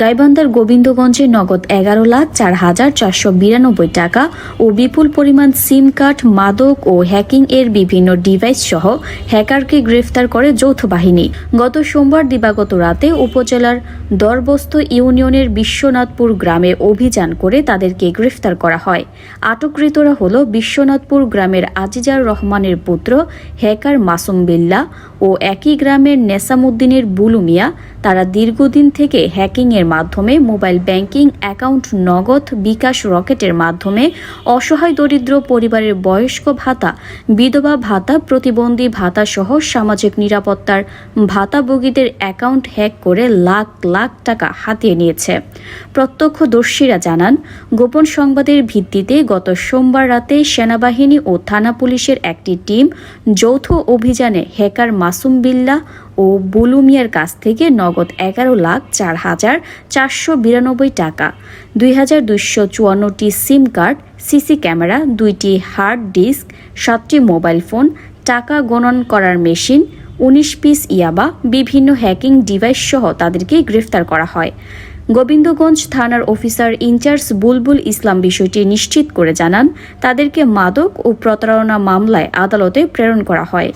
গাইবান্ধার গোবিন্দগঞ্জে নগদ এগারো লাখ চার হাজার চারশো বিরানব্বই টাকা ও বিপুল পরিমাণ সিম কার্ড, মাদক ও হ্যাকিং এর বিভিন্ন ডিভাইস সহ হ্যাকারকে গ্রেফতার করে যৌথ বাহিনী। গত সোমবার দিবাগত রাতে উপজেলার দরবস্ত ইউনিয়নের বিশ্বনাথপুর গ্রামে অভিযান করে তাদেরকে গ্রেফতার করা হয়। আটককৃতরা হল বিশ্বনাথপুর গ্রামের আজিজার রহমানের পুত্র হ্যাকার মাসুম বিল্লা ও একই গ্রামের নেসামুদ্দিনের বুলুমিয়া তারা দীর্ঘদিন থেকে হ্যাকিংয়ের মাধ্যমে মোবাইল ব্যাংকিং অ্যাকাউন্ট নগদ বিকাশ রকেটের মাধ্যমে অসহায় দরিদ্র পরিবারের বয়স্ক ভাতা, বিধবা ভাতা, প্রতিবন্ধী ভাতা সহ সামাজিক নিরাপত্তার ভাতাভোগীদের অ্যাকাউন্ট হ্যাক করে লাখ লাখ টাকা হাতিয়ে নিয়েছে। প্রত্যক্ষদর্শীরা জানান, গোপন সংবাদের ভিত্তিতে গত সোমবার রাতে সেনাবাহিনী ও থানা পুলিশের একটি টিম যৌথ অভিযানে হ্যাকার মাসুম বিল্লাহ ও বুলুমিয়ার কাছ থেকে নগদ এগারো লাখ চার হাজার চারশো বিরানব্বই টাকা। দুই হাজার দুইশো চুয়ান্নটি সিম কার্ড, সিসি ক্যামেরা, দুইটি হার্ড ডিস্ক, সাতটি মোবাইল ফোন, টাকা গণন করার মেশিন, উনিশ পিস ইয়াবা, বিভিন্ন হ্যাকিং ডিভাইস সহ তাদেরকে গ্রেফতার করা হয়। গোবিন্দগঞ্জ থানার অফিসার ইনচার্জ বুলবুল ইসলাম বিষয়টি নিশ্চিত করে জানান, তাদেরকে মাদক ও প্রতারণা মামলায় আদালতে প্রেরণ করা হয়।